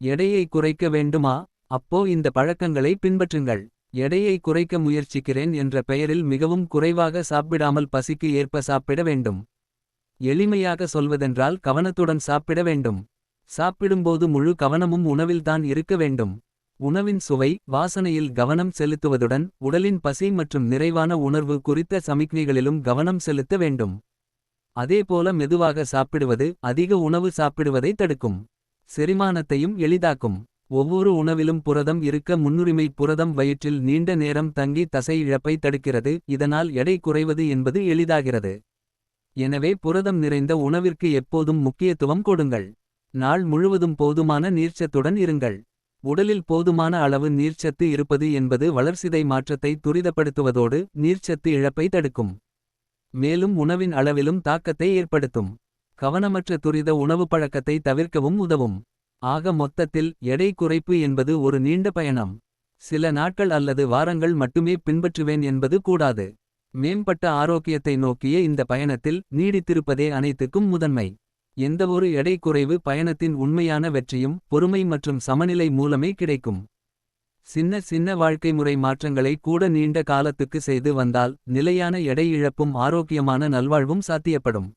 எடையை குறைக்க வேண்டுமா? அப்போ இந்த பழக்கங்களை பின்பற்றுங்கள். எடையை குறைக்க முயற்சிக்கிறேன் என்ற பெயரில் மிகவும் குறைவாக சாப்பிடாமல் பசிக்கு ஏற்ப சாப்பிட வேண்டும். எளிமையாக சொல்வதென்றால் கவனத்துடன் சாப்பிட வேண்டும். சாப்பிடும்போது முழு கவனமும் உணவில்தான் இருக்க வேண்டும். உணவின் சுவை வாசனையில் கவனம் செலுத்துவதுடன் உடலின் பசி மற்றும் நிறைவான உணர்வு குறித்த சமிக்ஞைகளிலும் கவனம் செலுத்த வேண்டும். அதேபோல மெதுவாக சாப்பிடுவது அதிக உணவு சாப்பிடுவதை தடுக்கும். செரிமானத்தையும் எளிதாக்கும். ஒவ்வொரு உணவிலும் புரதம் இருக்க முன்னுரிமை புரதம் வயிற்றில் நீண்ட நேரம் தங்கி தசை இழப்பை தடுக்கிறது. இதனால் எடை குறைவது என்பது எளிதாகிறது. எனவே புரதம் நிறைந்த உணவிற்கு எப்போதும் முக்கியத்துவம் கொடுங்கள். நாள் முழுவதும் போதுமான நீர்ச்சத்துடன் இருங்கள். உடலில் போதுமான அளவு நீர்ச்சத்து இருப்பது என்பது வளர்சிதை மாற்றத்தை துரிதப்படுத்துவதோடு நீர்ச்சத்து இழப்பை தடுக்கும். மேலும் உணவின் அளவிலும் தாக்கத்தை ஏற்படுத்தும். கவனமற்ற துரித உணவு பழக்கத்தை தவிர்க்கவும் உதவும். ஆக மொத்தத்தில் எடை குறைப்பு என்பது ஒரு நீண்ட பயணம். சில நாட்கள் அல்லது வாரங்கள் மட்டுமே பின்பற்றுவேன் என்பது கூடாது. மேம்பட்ட ஆரோக்கியத்தை நோக்கிய இந்த பயணத்தில் நீடித்திருப்பதே அனைத்துக்கும் முதன்மை. எந்தவொரு எடை குறைவு பயணத்தின் உண்மையான வெற்றியும் பொறுமை மற்றும் சமநிலை மூலமே கிடைக்கும். சின்ன சின்ன வாழ்க்கை முறை மாற்றங்களை கூட நீண்ட காலத்துக்கு செய்து வந்தால் நிலையான எடை இழப்பும் ஆரோக்கியமான நல்வாழ்வும் சாத்தியப்படும்.